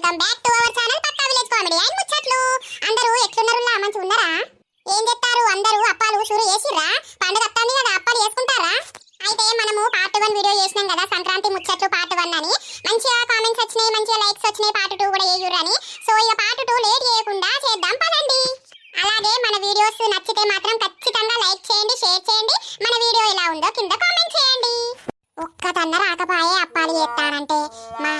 Welcome back to our channel Pakka village comedy. And ముచ్చట్లు అందరూ ఎట్లున్నారులా మంచి ఉన్నారా? ఏం చెప్తారు అందరూ అప్పాలు షురు చేసిర్రా పండుగ వస్తుంది కదా అప్పాలు చేసుకుంటారా అయితే మనము పార్ట్ వన్ వీడియో చేసినాం కదా సంక్రాంతి ముచ్చట్లు పార్ట్ వన్ అని. మంచిగా కామెంట్స్ వచ్చినాయి మంచిగా లైక్స్ వచ్చినాయి పార్ట్ టూ కూడా చేయుర్రని. సో ఇక పార్ట్ టూ లేట్ చేయకుండా చేద్దాం పదండి. అలాగే మన వీడియోస్ నచ్చితే మాత్రం ఖచ్చితంగా లైక్ చేయండి షేర్ చేయండి. మన వీడియో ఎలా ఉందో కింద కామెంట్ చేయండి. ఒక్కతన్న రాకపాయే అప్పాలు చేస్తానంటే మా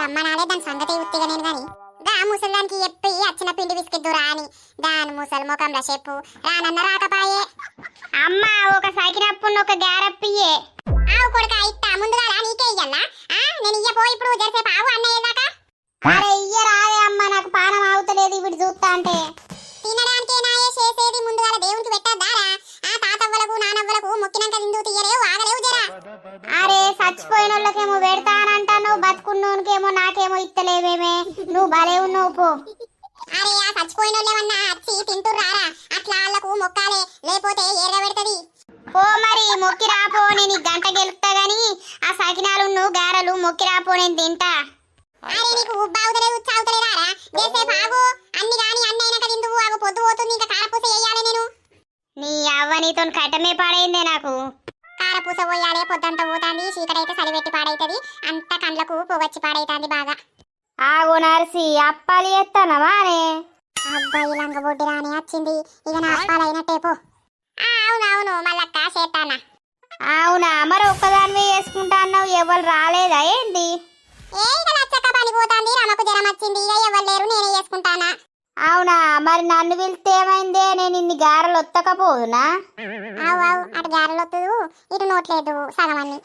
రమ్మనాలే దాని సంగతి ఉత్తిగా నేను గాని. గా ముసలిదానికి చెప్పి వచ్చిన పిండి విసికిద్దురా అని. దాని ముసలి ముఖంలో చెప్పు. రానన్న రాకపాయే. అమ్మ ఒక సైకినప్పుడు ఒక గ్యారప్పియే ఆవు కొడుక ఇట్టా ముందుగా నీకే ఇయ్యన్నా ఆ నేను ఇయ్యపో ఇప్పుడు జరిసేపు ఆవు అన్నయ్య దాకా? అరే ఇయ్య రాదే అమ్మ నాకు పానం అవుతలేదు ఇప్పుడు చూస్తా అంటే. తినడానికి నాయే చేసేది ముందుగా దేవునికి పెట్టద్దారా తాతవ్వలకు నానవ్వలకు మొక్కినాక తిందు తీయలేవు ఆగలేవు జరా. అరే చచ్చిపోయిన వాళ్ళకేమో పెడతానంటాను బతుకున్నోనికేమో నాకేమో ఇత్తలేవేమే. నువ్వు భలే ఉన్నావు పో. అరే ఆ చచ్చిపోయిన వాళ్ళేమన్నా వచ్చి తింటుర్రారా? అట్లా వాళ్ళకు మొక్కాలే లేకపోతే ఎర్ర పెడతది పో మరి మొక్కి రాపో నేను గంట గెలుపుతా గాని ఆ సకినాలు గారెలు మొక్కి రాపో నేను తింటా. అరే నీకు ఉబ్బావుతలేదు ఉచ్చావుతలేదారా చేసేపు ఆగు అన్ని గాని అన్ని అయినాక తిందువు ఆగు పొద్దు పోతుంది ఇంకా నీ అవ్వ నీతో కట్టమే పాడైందే నాకు. కారపూస పోయాలే పొద్దంతా పోతాంది చీకటైతే సలిపెట్టి పాడైతది అంత కండ్లకు పొగచ్చి పాడైతాంది బాగా. ఆగు నర్సి అప్పాలు అనే అబ్బాయి లంగబొడ్డి రాని వచ్చింది. ఇక నా అప్పాలు అయినట్టే పో అవునవును మళ్ళక్క చేస్తానా అవునా మరి ఒక్కదానివే చేసుకుంటా అన్నావు ఎవరు రాలేదా ఏంది? ఏ ఇక లచ్చక్క పని పోతాంది రమకు జ్వరం వచ్చింది ఇక ఎవరు లేరు నేనే చేసుకుంటానా? అవునా? మరి నన్ను పిలిస్తే ఏమైందే? నేను ఇన్ని గారెలు ఒత్తకపోదునా? అవు అవు. అటు గారెలు వద్దు ఇటు నోట్లేదు సగం అన్ని.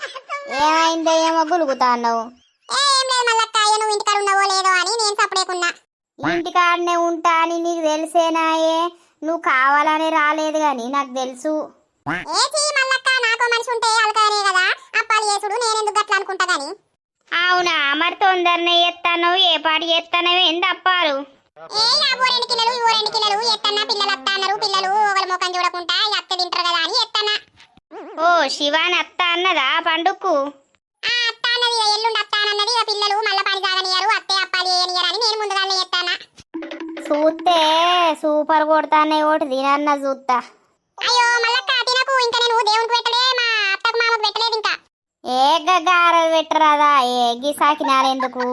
ఏమైందో? ఏమో గులుగుతా అన్నావు. ఏ, లేదు మళ్ళక్క అయ్యో నువ్వు ఇంటికాడ ఉన్నావో లేదో అని నేను సపడేకున్నా ఇంటికాడనే ఉంటా అని నీకు తెలిసేనాయే నువ్వు కావాలని రాలేదు గాని నాకు తెలుసు. ఏ చీ మళ్ళక్క నాకో మనిషి ఉంటే అలకనే కదా. అప్పాలు చేసుడు నేను ఎందుకు గట్ల అనుకుంటా గాని? అవునా? మరి తొందరనే చేస్తాను ఏ పాటి చేస్తానో ఏంది అప్పాలు? ఓ శివాని అత్త అన్నదా పండుక్కు? ఆ అత్త అన్నది ఇక ఎల్లుండి అత్త అన్నది ఇక పిల్లలు మళ్ళీ పని సాగనియరు అత్తే అప్పాలు చేయనియరు అని నేను ముందుగానే ఎత్తానా చూస్తే సూపర్ కొడతానే ఒకటి తినన్న చూస్తా అయ్యో మళ్ళక్క తినకు ఇంకా నేను దేవునికి పెట్టలే మా అత్తకు మామకు పెట్టలేదు ఇంకా. ఏ గారెలు పెట్టరాదా ఏ గిసాకినారు ఎందుకు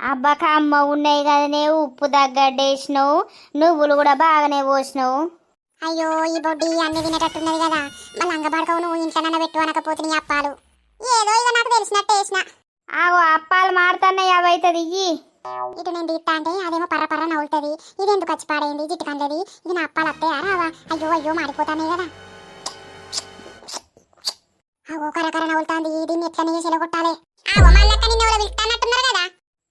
అబ్బక అమ్మ ఉన్నాయి కదనే ఉప్పు తగ్గడ్డేసినావు నువ్వులు కూడా బాగానే పోసినావు. అయ్యో ఈ బొడ్డి అన్ని తినేటట్టున్నది కదా. మళ్ళీ అంగబడకవు నువ్వు ఇంట్లోనన్నా పెట్టు అనకపోతే నీ అప్పాలు. ఏదో ఇక నాకు తెలిసినట్టు వేసిన. ఆగో అప్పాలు మాడుతున్నాయి అవైతుంది ఇయ్యి. ఇటు నేను తీస్తా అంటే అదేమో పర్ర పర్ర నవ్వుతుంది ఇది ఎందుకు వచ్చి పాడైంది? జిట్టు కందది ఇది నా అప్పాలు అత్తయ్యా రావా అయ్యో అయ్యో మాడిపోతానే కదా. అగో కర కర నవ్వులుతాంది దీన్ని ఎట్లా చేసి కొట్టాలి ఆగో మళ్ళక్క నిన్న పిలుస్తానట్టున్నారు కదా.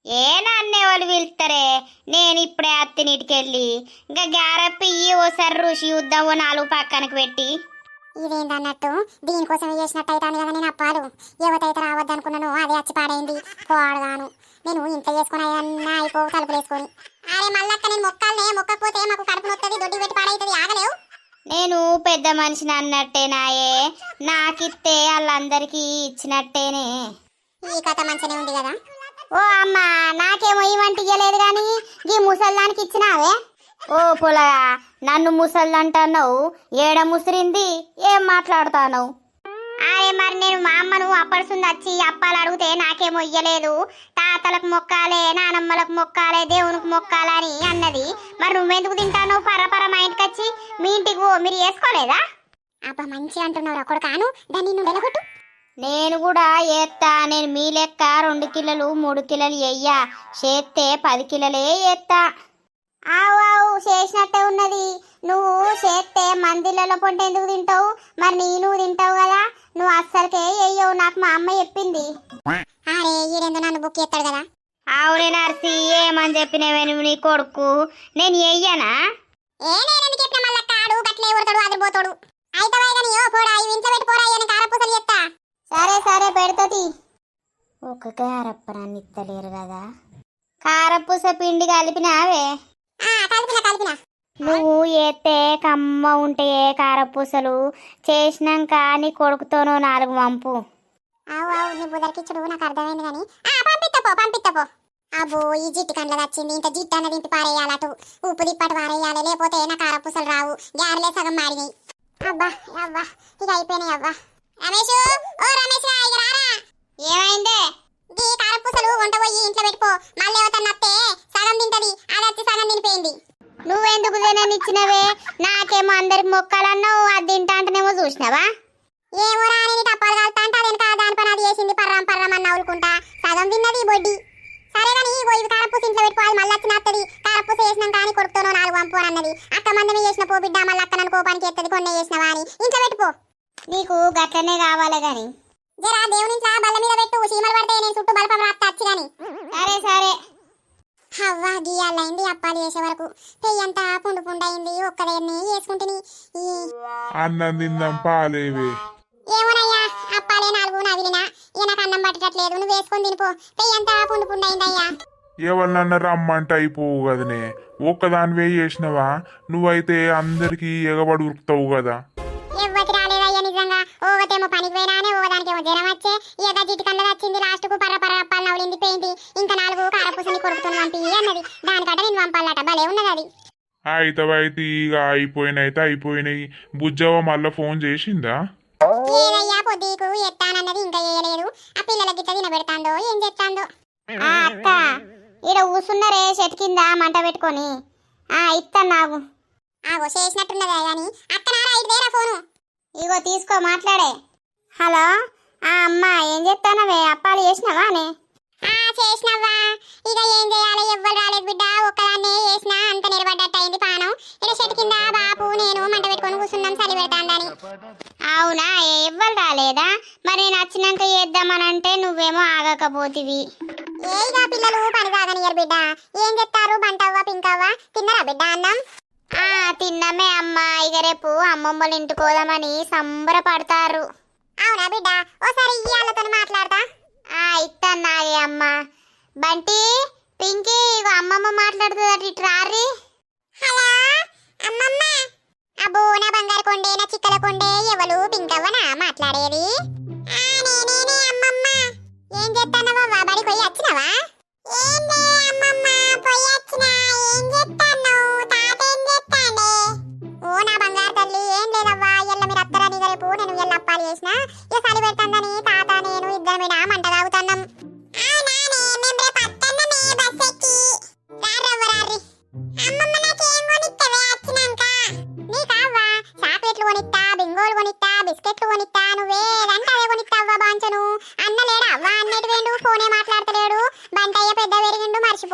ఏ నన్నే వాళ్ళు పిలుస్తారే? నేను ఇప్పుడే అత్తినిటికెళ్ళి ఇంకా గ్యారప్పి ఇయ్యి ఓసారి రుచి ఓ నాలుగు పక్కనకి పెట్టి. ఇదేందన్నట్టు? దీనికోసం చేసినట్టు అవుతాను కదా నేను అప్పాలు యువతైతే రావద్దనుకున్నాను. అదే వచ్చి పాడైంది. పోడగాను. నేను ఇంత చేసుకుని అన్న అయిపో తలుపులు వేసుకొని. అరే మళ్ళక్క నేను మొక్కల్నే మొక్కకపోతే మాకు కడుపు నొత్తది దొడ్డి పెట్టి పాడైతుంది ఆగలేవు. నేను పెద్ద మనిషిని అన్నట్టేనాయే నాకిస్తే వాళ్ళందరికీ ఇచ్చినట్టేనే. ఈ కథ మంచిగానే ఉంది కదా? ఓ అమ్మ నాకేమో ఇవంటి ఇయ్యలేదు కానీ ఈ ముసల్దానికి ఇచ్చినావే. ఓ పొలగా నన్ను ముసల్దంటున్నావు ఏడ ముసిరింది ఏం మాట్లాడుతావు అరే మరి నేను మా అమ్మను అప్పడుసుంది వచ్చి అప్పాలు అడిగితే నాకేమో ఇయ్యలేదు. తాతలకు మొక్కాలే నానమ్మలకు మొక్కాలే దేవునికి మొక్కాలని అన్నది. మరి నువ్వెందుకు తింటాను పర్రపర మా ఇంటికి వచ్చి మీ ఇంటికి మీరు వేసుకోలేదా? అబ్బా మంచి అంటున్నావు అక్కడ కాను దాన్ని నువ్వు వెలగొట్టు. నేను కూడా ఏత్తా. నేను మీ లెక్క రెండు కిలోలు మూడు కిలోలు ఎయ్యా. చేస్తే పది కిలోలే ఏత్తా. ఆవు ఆవు చేసినట్టే ఉన్నది. నువ్వు చేస్తే మందిలలో పొంట ఎందుకు తింటావు? మరి నేను తింటావు కదా. నువ్వు అస్సలకే అయ్యో నాకు మా అమ్మ చెప్పింది. అరే నన్ను బుక్ చేస్తాడు కదా. అవునే నర్సి ఏమని చెప్పినవే నువ్వు నీ కొడుకు? నేను ఎయ్యనా? ఏ నేనెందుకు చెప్పిన మళ్ళా కాడు గట్లే ఊరతాడు అదిరిపోతాడు. అయితే కానీ ఓ పోడా ఈ ఇంట్లో పెట్టి పోరా కారపూసలు చెప్తా. సరే సరే పెడతది ఒక కారప్పనాన్ని ఇత్తలేరు కదా. కారపూస పిండి కలిపినావే. ఆ కలిపిన కలిపిన. నువ్వు ఏతే కమ్మ ఉంటే కారపూసలు చేసినాక నీ కొడుకుతోనూ నాలుగు వంపు. అవు అవు నీ బుదరికిచ్చుడు నాకు అర్థమైంది కానీ ఆ పంపిత్తపో పంపిత్తపో అబ్బో ఈ జిట్టు కండ్ల వచ్చింది ఇంత జిట్టు అన్న దింపి పారేయాలటు ఉప్పు దిప్పటి పారేయాలి లేకపోతే నా కారపూసలు రావు. గ్యారెలే సగం మాడినాయి అబ్బా అబ్బా ఇక అయిపోయినాయి అబ్బా. రమేష్ ఓ రమేష్ ఇక రారా. ఏమైందే? ఈ కారపూసలు వంట పోయి ఇంట్లో పెట్టుకో. మళ్ళీ ఎవతన్న అత్తే సగం తింటది. అది వచ్చి సగం తినిపోయింది. నువ్వెందుకు తిననిచ్చినవే? నాకేమో అందరికి మొక్కాలన్నావు అది తింటా అంటేనేమో చూసినావా? ఏమో రాని టప్పాలు కాలుతా అంటే అదేం కాదు దాని పని అది చేసింది. పర్రం పర్రం అని నవ్వులుకుంటా సగం తిన్నది ఈ బొడ్డి. సరే కానీ ఇగో ఇవి కారపూస ఇంట్లో పెట్టుకోవాలి మళ్ళీ వచ్చి నత్తది. కారపూస వేసినాం కానీ కొడుకుతోనో నాలుగు పంపు అని అన్నది. అక్క మందమే చేసిన పో బిడ్డ మళ్ళీ అక్క నన్ను కోపానికి ఎత్తది కొన్ని చేసినవా అని. ఇంట్లో పెట్టుకో. నీకు గట్లనే కావాలి గాని జరా దేవుని బల్ల మీద పెట్టు చీమలు పడితే నేను చుట్టూ బలపం రాస్తా వచ్చి కానీ సరే సరే. హవ్వా గీయాలైంది అప్పాలు చేసే వరకు. పెయ్యంతా పుండు పుండు అయింది ఒక్కదాన్ని వేసుకుంటుని ఈ అన్నం తిందాం పాలేవే. ఏమోనయ్యా అప్పాలే నాలుగు నవిలినా ఇక నాకు అన్నం పట్టట్లేదు నువ్వు వేసుకొని తినిపో. పెయ్యంతా పుండు పుండు అయిందయ్యా ఎవరినన్నా రమ్మంటే అయిపోవు కదనే. ఒక్కదానివే చేసినవా? నువ్వైతే అందరికీ ఎగబడి ఉరుకుతావు కదా. ఓవతేమో పనికి పోయినానే ఓదానికేమో జ్వరం వచ్చే. ఇక జిట్టు కళ్ళ వచ్చింది లాస్ట్కు పర్ర పర్ర అప్పాలు నవలింది పోయింది ఇంకా నాలుగు కారపూసని కొడుకుతుని పంపి అన్నది. దానికట నేను పంపాలట భలే ఉన్నది అది. అయితవైతే ఇక అయిపోయినైతే అయిపోయినాయి. బుజ్జవ్వ మళ్ళా ఫోన్ చేసిందా? ఏదయ్యా పొద్దుకు ఎత్తానన్నది ఇంకా చేయలేదు ఆ పిల్లల గిట్ట తినబెడతాందో ఏం చేస్తాందో. ఆ అక్క ఈడ కూసున్నారే చెట్టు కింద మంట పెట్టుకొని. ఆ ఇస్తాను నాకు ఆగో చేసినట్టున్నదా కానీ అక్క నారా ఇటు దేరా ఫోను? ఇగో తీసుకో మాట్లాడే. హలో? ఆ అమ్మ ఏం చెప్తానవే అప్పాలు చేసినావానే ఆ చేసినవ్వా. ఇక ఏం చేయాలి? ఎవ్వరు రాలేదు బిడ్డ. ఒక్కదాన్నే చేసిన అంత నిలబడ్డట్టు అయింది పానం. ఇక చెట్టు కింద బాపు నేను మంట పెట్టుకొని కూర్చున్నాం చలి పెడతాందని. అవునా? ఎవ్వరు రాలేదా? మరి నేను వచ్చినాక చేద్దామనంటే నువ్వేమో ఆగకపోతివి. ఏ ఇక పిల్లలు పని సాగనియరు బిడ్డ. ఏం చెప్తారు బంటవ్వ పింకవ్వ? తిన్నరా బిడ్డ అన్నం? ఆ తిన్నమే అమ్మ. ఇక రేపు అమ్మమ్మల ఇంటికి పోదామని సంబరపడతారు. అవునా బిడ్డ? ఓసారి ఇయ్యాలతో మాట్లాడతా. ఆ ఇస్తాను అమ్మ. బంటి పింకీ ఇగో అమ్మమ్మ మాట్లాడుతుంది ఇటు రారి హలో అమ్మమ్మ. అబ్బో నా బంగారు కొండే నా చిక్కల కొండే ఎవరు పింకవ్వనా మాట్లాడేది?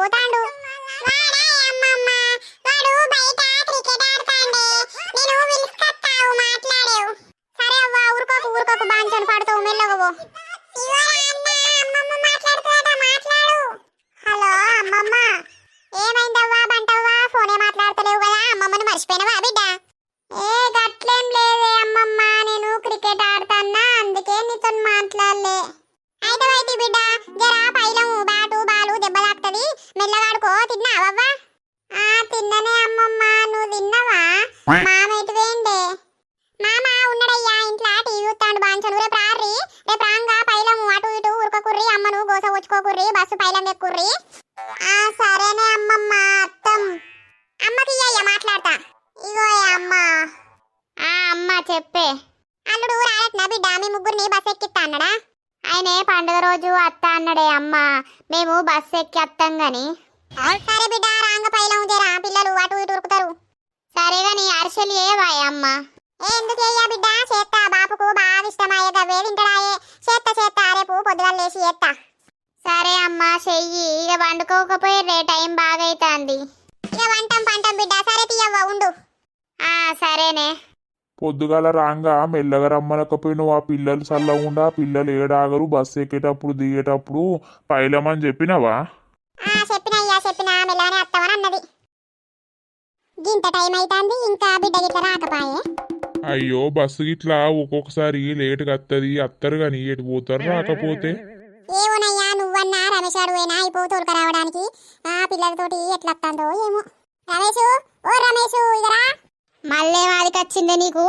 Của! మెల్లగాడుకో తిన్నావవ్వా ఆ తిన్ననే అమ్మమ్మ నువ్వు తిన్నావా? అరిసెలు ఏవాయి అమ్మ. ఎందుకు అయ్యా బిడ్డ? చేత్తా. బాపుకు బాగా ఇష్టమయ్యే గవ్వే తింటడాయే చేత్త చేత్తా. రేపు పొద్దుగాల లేచి చేత్తా. సరే అమ్మ చెయ్యి. ఇక వండుకోకపోయి రే టైం బాగా అవుతుంది ఇక వంటం పంటం బిడ్డ. సరే తీయవ్వ ఉండు. ఆ సరేనే. పొద్దుగాల రాంగా మెల్లగా రమ్మనకపోయినావు ఆ పిల్లలు చల్లకుండా పిల్లలు ఏడాగరు బస్సు ఎక్కేటప్పుడు దిగేటప్పుడు పైలమని చెప్పినావా ఆ చెప్పిన అయ్యా చెప్పిన మెల్లగానే అత్తమని అన్నది గింత టైం అవుతుంది ఇంకా బిడ్డ గిట్ల రాకపాయే? అయ్యో బస్సు గిట్లా ఒక్కొక్కసారి లేటుగా వస్తుంది అత్తరు కానీ ఎటు పోతారు రాకపోతే? ఏమోనయ్యా నువ్వన్నా రమేష్ గారు పోయినా అయిపో తోలుక రావడానికి. ఆ పిల్లలతోటి ఎట్లా వస్తుందో ఏమో. రమేష్ ఓ రమేష్ ఇదరా? మళ్ళీ మాదికి వచ్చిందే నీకు?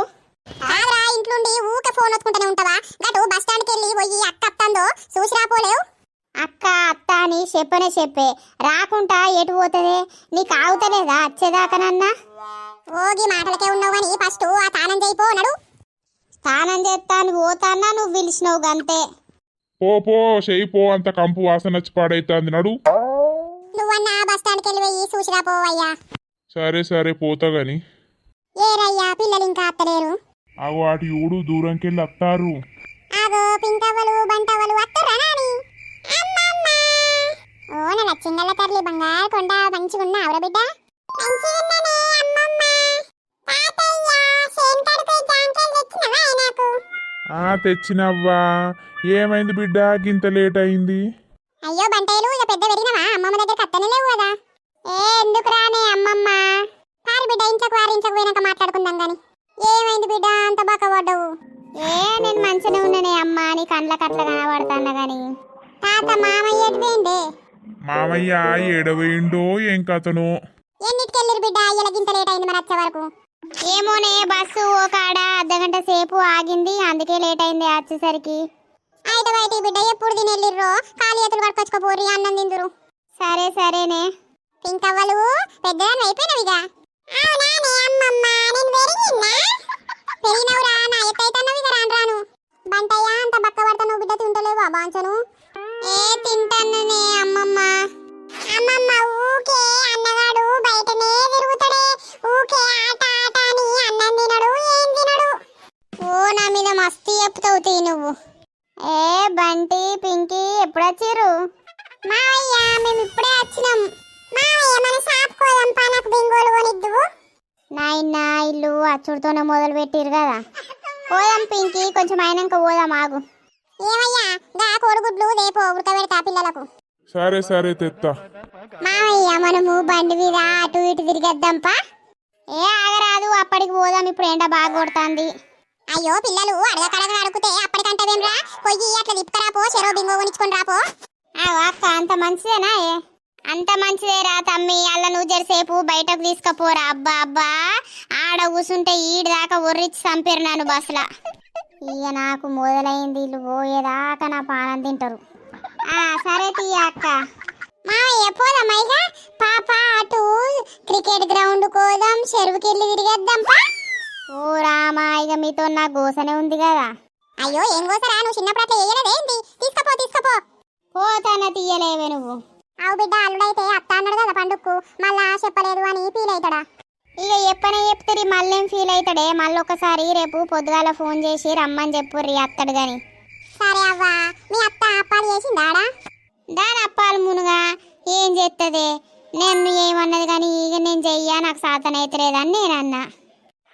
కాదురా ఇంట్లోండి ఊకే ఫోన్ వత్తుకుంటూనే ఉంటావా? గటు బస్ స్టాండ్కి వెళ్ళి పోయి అక్క అత్తందో? చూసి రాపోలేవు అక్క అత్త అని చెప్పనే చెప్పే. రాకుంటా ఎటు పోతుంది? నీకు ఆగుతలేదా వచ్చేదాకానన్నా ఓగి మాటలకే ఉన్నావు కానీ ఫస్ట్ ఆ తానం చేయిపో నడు. స్నానం చేస్తాను పోతానా నువ్వు పిలిచినావు గంతే. పో పో చెయ్యి పో అంత కంపు వాసన వచ్చి పాడైతుంది నడు. నువ్వన్నా బస్ స్టాండ్కి వెళ్ళి పోయి చూసి రాపో అయ్యా. సరే సరే పోతా గాని. ఏరయ్యా పిల్లలు ఇంకా అత్తలేరు. అగో అటు ఊడు దూరంకెళ్ళి అత్తారు. ఆగో పింకవ్వలు బంటవ్వలు అత్తరా నాని. అమ్మమ్మ ఓ నా లచ్చింగల్ల తల్లి బంగారు కొండ మంచిగున్నా బిడ్డ? ఆ తెచ్చినవ్వా. ఏమైంది బిడ్డ? గింత లేట్ అయింది. అయ్యో బంటాయిలు ఇక పెద్ద పెరిగినవా? అమ్మమ్మ దగ్గర కత్తనే లేవు కదా. ఏ ఎందుకు రానే అమ్మమ్మ? కారు బిడ్డ ఇంట్లోకి వారి ఇంట్లోకి పోయినాక మాట్లాడుకుందాం గాని. ఏమైంది బిడ్డ? అంత బాగా పడ్డావు ఏ నేను మంచిగానే ఉన్నానే అమ్మా. నీ కండ్ల కట్ల కనబడతాను గాని. తాత మామయ్య ఎటు పోయిండే మామయ్య ఏడవేయిండో ఏం కథనో? ఎన్నిటికి వెళ్ళిరు బిడ్డ? ఇలా గింత లేట్ అయింది మరి వచ్చే వరకు. ఏమోనే బస్సు ఓ కాడ అర్ధగంట సేపు ఆగింది. అందుకే లేట్ అయింది వచ్చేసరికి అయితే బయటికి బిడ్డ ఎప్పుడు తిని వెళ్ళిర్రో కాలు చేతులు పట్టుకొచ్చుకోపోరి అన్నం తిందురు. సరే సరేనే. పింకవ్వలు పెద్దదాన్ని అయిపోయినవిగా? అవునానే అమ్మమ్మ నేను పెరిగిన్నా ఏమయ్యా? గా కోడిగుడ్లు రేపు ఉడకబెడతా పిల్లలకు. సరే సరే తెత్తా. మావయ్య మనము బండి మీద అటు ఇటు తిరిగేద్దాంపా. ఏ ఆగరాదు అప్పటికి పోదాం ఇప్పుడు ఎండ బాగా కొడుతుంది. అయ్యో పిల్లలు అడగకడగ అడుగుతే అప్పటికంటవేంరా? పొయ్యి అట్లా తిప్పుకరాపో చెరో బింగో కొనిచ్చుకొని రాపో. అక్క అంత మంచిదేనా ఏ? అంత మంచిదేరా తమ్మి అల్ల నువ్వు జరసేపు బయటకు తీసుకపోరా. అబ్బా అబ్బా. ఆడ కూసుంటే ఈడి దాకా ఒర్రిచ్చి చంపారు నన్ను బస్సులా. ఇక నాకు మొదలైంది ఇల్లు పోయేదాకా నా పానం తింటారు. ఆ సరే తీయ అక్క. మావయ్య ఇక పాప అటు క్రికెట్ గ్రౌండ్ కోదాం చెరువుకి వెళ్ళి తిరిగేద్దాంపా ఓ రామా ఇక మీతో నా గోసనే ఉంది కదా. అయ్యో ఏం కోసరా నువ్వు చిన్నప్పుడు అట్లా వేయలేదేంటి తీసుకపో తీసుకపో. పోతాన తీయలేవే నువ్వు. అవు బిడ్డ అల్లుడైతే అత్త అన్నాడు కదా పండుగకు మళ్ళా చెప్పలేదు అని ఫీల్ అవుతాడా ఇక ఎప్పనే చెప్తారు మళ్ళేం ఫీల్ అవుతాడే? మళ్ళీ ఒకసారి రేపు పొద్దుగాల ఫోన్ చేసి రమ్మని చెప్పుర్రి అత్తడు గాని. సరే అవ్వా మీ అత్త అప్పాలు చేసిందాడా దాని అప్పాలు మునుగా ఏం చేస్తుంది నేను ఏమన్నది కానీ ఇక నేను చెయ్యా నాకు సాధన అవుతలేదని నేను అన్నా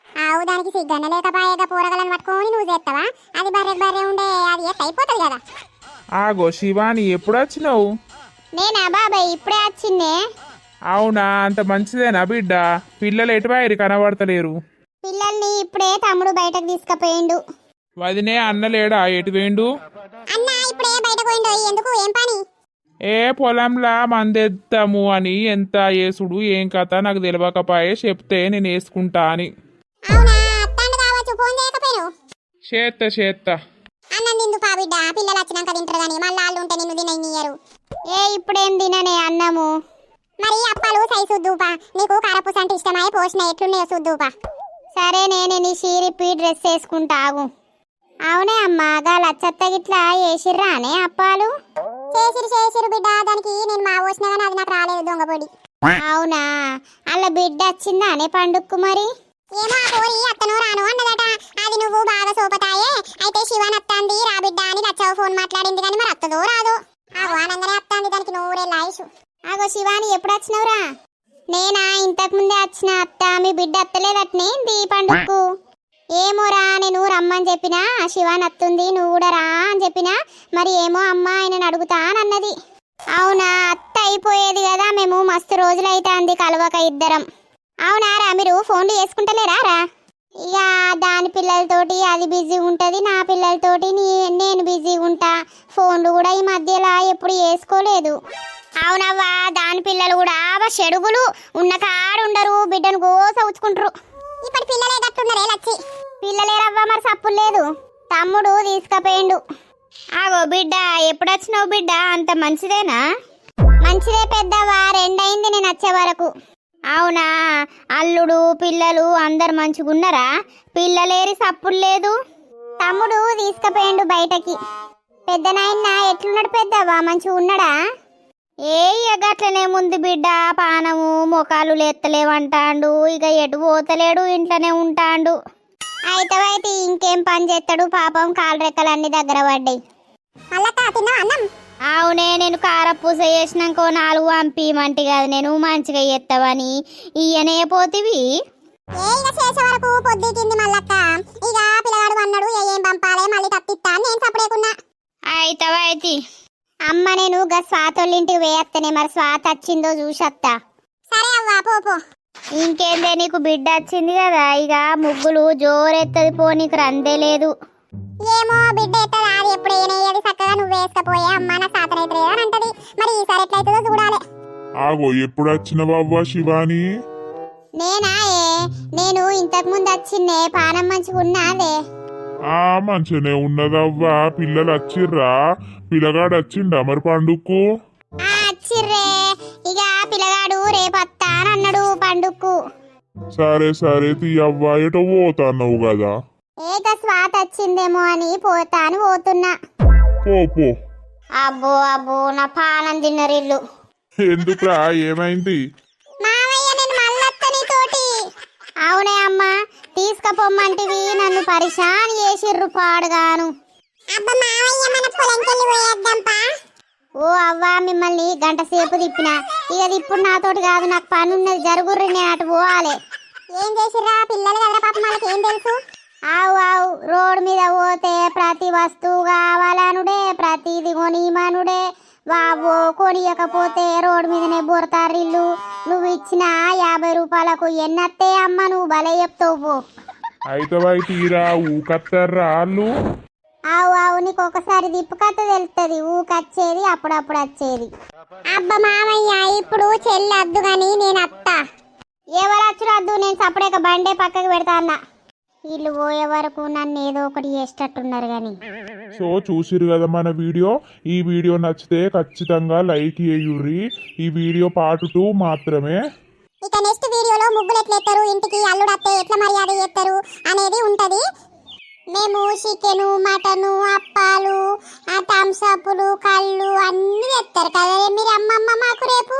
ఆవు దానికి సిగ్గన లేకపాయగా పూరగలను పట్టుకొని నువ్వు చేస్తావా అది బర్రె బర్రె ఉండే అది ఎట్ అయిపోతుంది కదా? ఆగో శివాని ఎప్పుడు వచ్చినావు? నేనా బాబాయ్? ఇప్పుడే వచ్చిందే అవునా అంత మంచిదేనా బిడ్డ? పిల్లలు ఎటువాయిరు కనబడతలేరు. పిల్లల్ని ఇప్పుడే తమ్ముడు బయటకు తీసుకుపోయిండు. వదినే అన్నలేడా ఎటు వేండు అన్న ఇప్పుడే బయటకు పోయిండో. ఎందుకు? ఏం పని? ఏ పొలంలా మందెద్దాము అని ఎంత వేసుడు ఏం కథ నాకు తెలియకపాయే చెప్తే నేను వేసుకుంటా అని. చేత్త చేత్త. అన్నం తిందు పా బిడ్డ. పిల్లలు వచ్చినాక తింటారు కానీ మళ్ళీ వాళ్ళు ఉంటే నిన్ను తినయ్యరు ఏ ఇప్పుడేం తిననే అన్నము? మరి అప్పాలు సై సుద్దూపా. నీకు కారపూస అంటే ఇష్టమై? పోసిన ఎట్లున్నాయో సుద్దూపా. సరే నేను నీ షీరిపి డ్రెస్ వేసుకుంటా ఆగు. అవునే అమ్మా గా లచ్చత్త గిట్లా వేసిర్రా అనే అప్పాలు? చేసిరు చేసిరు బిడ్డ దానికి నేను మా పోసిన కానీ అది నాకు రాలేదు దొంగ పొడి అవునా? అలా బిడ్డ వచ్చిందా అనే పండుగకు మరి? ఏమో ఆ పోరి అత్తను రాను అన్నదట. అది నువ్వు బాగా సోపతాయే. అయితే శివన్ అత్తాంది రా బిడ్డ అని లచ్చావు ఫోన్ మాట్లాడింది కానీ మరి అత్తదో రాదు? ఆ ఆనందనే అత్తాంది దానికి నూరే లాయుషు. ఆగో శివాని ఎప్పుడు వచ్చినవురా నేనా? ఇంతకు ముందే వచ్చిన అత్త మీ బిడ్డ అత్తలేదట్నే ఏంది ఈ పండుగకు? ఏమోరా నేను రమ్మని చెప్పినా శివాని అత్తుంది నువ్వు కూడా రా అని చెప్పినా మరి ఏమో అమ్మ ఆయన అడుగుతా అని అన్నది. అవునా? అత్త అయిపోయేది కదా మేము మస్తు రోజులు అంది కలవక ఇద్దరం. అవునారా మీరు ఫోన్లు చేసుకుంటలేరా రా? ఇక దాని పిల్లలతోటి అది బిజీ ఉంటుంది నా పిల్లలతోటి నేను బిజీ ఉంటా. ఫోన్లు కూడా ఈ మధ్యలో ఎప్పుడు చేసుకోలేదు. అవునవ్వా దాని పిల్లలు కూడా చెడుగులు. ఉన్న కాడు ఉండరు బిడ్డను గోస ఉచ్చుకుంటారు. ఇప్పటి పిల్లలే గట్టున్నారే లచ్చి. పిల్లలేరవ్వ మరి సప్పు లేదు. తమ్ముడు తీసుకుపోయిండు. ఆగో బిడ్డ ఎప్పుడు వచ్చినావు బిడ్డ? అంత మంచిదేనా? మంచిదే పెద్దవా రెండైంది నేను వచ్చే వరకు. అవునా? అల్లుడు పిల్లలు అందరు మంచిగున్నారా? పిల్లలేరి సప్పుడు లేదు. తమ్ముడు తీసుకుపోయిండు బయటకి. పెద్ద నాయన ఎట్లున్నాడు పెద్దవా మంచిగా ఉన్నాడా ఏ గట్లనే ముందు బిడ్డ పానము మొఖాలు లేత్తలేవంటాండు. ఇక ఎటు పోతలేడు ఇంట్లోనే ఉంటాండు. అయితే అయితే ఇంకేం పని చేస్తాడు? పాపం కాలు రెక్కలన్నీ దగ్గర పడ్డాయి. అవునే నేను కారపూస చేసినాక నాలుగు పంపిమంటి కదా నేను మంచిగా చేస్తావని ఇయ్యనే పోతివి. అయితే. అమ్మ నేను గా స్వాతోళ్ళింటికి వేయత్తనే మరి స్వాత వచ్చిందో చూసత్తా. సరే అవ్వా పో పో. ఇంకేందే నీకు బిడ్డ వచ్చింది కదా ఇక ముగ్గులు జోరెత్తది పో నీకు రందే లేదు. ఏమో బిడ్డ ఎత్తది? అది ఎప్పుడు ఏనేది చక్కగా నువ్వు వేసుకపోయే. అమ్మ నా సాతన అయితే అని అంటది. మరి ఈసారి ఎట్లయితుందో చూడాలి. ఆగో ఎప్పుడు వచ్చినవవ్వా శివాని? నేనా ఏ? నేను ఇంతకు ముందు వచ్చిందే పానం మంచిగా ఉన్నాదే. ఆ మంచిగానే ఉన్నదవ్వా. పిల్లలు వచ్చిర్రా? పిల్లగాడు వచ్చిండా మరి పండుగకు ఇక పిల్లగాడు పండుగకు సరే సరే తీయవ్వా. ఎటో పోతాన్నావు కదా? ఏక స్వాత వచ్చిందేమో అని పోతా అని పోతున్నా. పో పో. అబ్బో అబ్బో నా పానం తిన్నరిల్లు. ఎందుకురా? ఏమైంది? తీసుకపోమ్మంటివి నన్ను పరిశాన్ చేసిర్రు పాడుగాను. ఓ అవ్వా మిమ్మల్ని గంట సేపు తిప్పిన. ఇక ఇది ఇప్పుడు నాతోటి కాదు నాకు పని ఉన్నది జరుగుర్రి నేను అటు పోవాలి. ఏం చేసిర్రా? పిల్లలు కదరా పాపం వాళ్ళకి ఏం తెలుసు? ఆవు ఆవు రోడ్ మీద పోతే ప్రతి వస్తువు కావాలనుడే ప్రతిది కొనిమనుడే. బాబో కొనియకపోతే రోడ్ మీదనే బోరతారిల్లు. నువ్వు ఇచ్చిన యాభై రూపాయలకు ఎన్నత్తే అమ్మ నువ్వు భలే చెప్తావు అయితే తీరా ఊకత్తారా వాళ్ళు ఆవు ఆవు నీకు ఒకసారి దిప్పుకత్త తెలుస్తుంది ఊకొచ్చేది అప్పుడప్పుడు వచ్చేది. అబ్బ మామయ్య ఇప్పుడు చెల్లి అద్దు గాని నేను అత్త. ఎవరు వచ్చురద్దు నేను సపడేక బండే పక్కకి పెడతా అన్న. వీళ్ళు పోయే వరకు నన్ను ఏదో ఒకటి చేసేటట్టున్నారు కానీ సో చూసిరు కదా మన వీడియో? ఈ వీడియో నచ్చితే ఖచ్చితంగా లైక్ చేయుర్రి. ఈ వీడియో పార్ట్ టూ మాత్రమే. ఇక నెక్స్ట్ వీడియోలో ముగ్గులు ఎట్లా ఇంటికి అల్లుడు అత్తే ఎట్లా మర్యాద చేస్తారు అనేది ఉంటుంది. మేము చికెను మటను అప్పాలు ఆ థమ్స్అప్లు కళ్ళు అన్ని తెస్తారు కదా మీరు అమ్మమ్మ మాకు రేపు?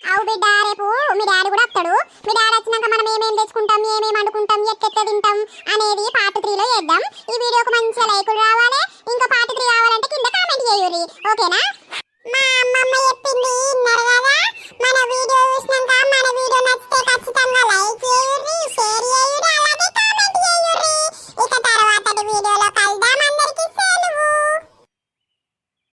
అవు బిడ్డ రేపు మీ డాడీ కూడా వస్తాడు మీ డాడీ వచ్చినాక మనం ఏమేమి తెచ్చుకుంటాం ఏమేమి అనుకుంటాం ఎట్లెట్లా తింటాం అనేది పార్ట్ త్రీలో చేద్దాం. ఈ వీడియోకి మంచిగా లైకులు రావాలి. ఇంకా పార్ట్ త్రీ కావాలంటే కింద కామెంట్ చేయాలి ఓకేనా? మా అమ్మమ్మ చెప్పింది విన్నారు కదా? మన వీడియో చూసినాక మన ఇక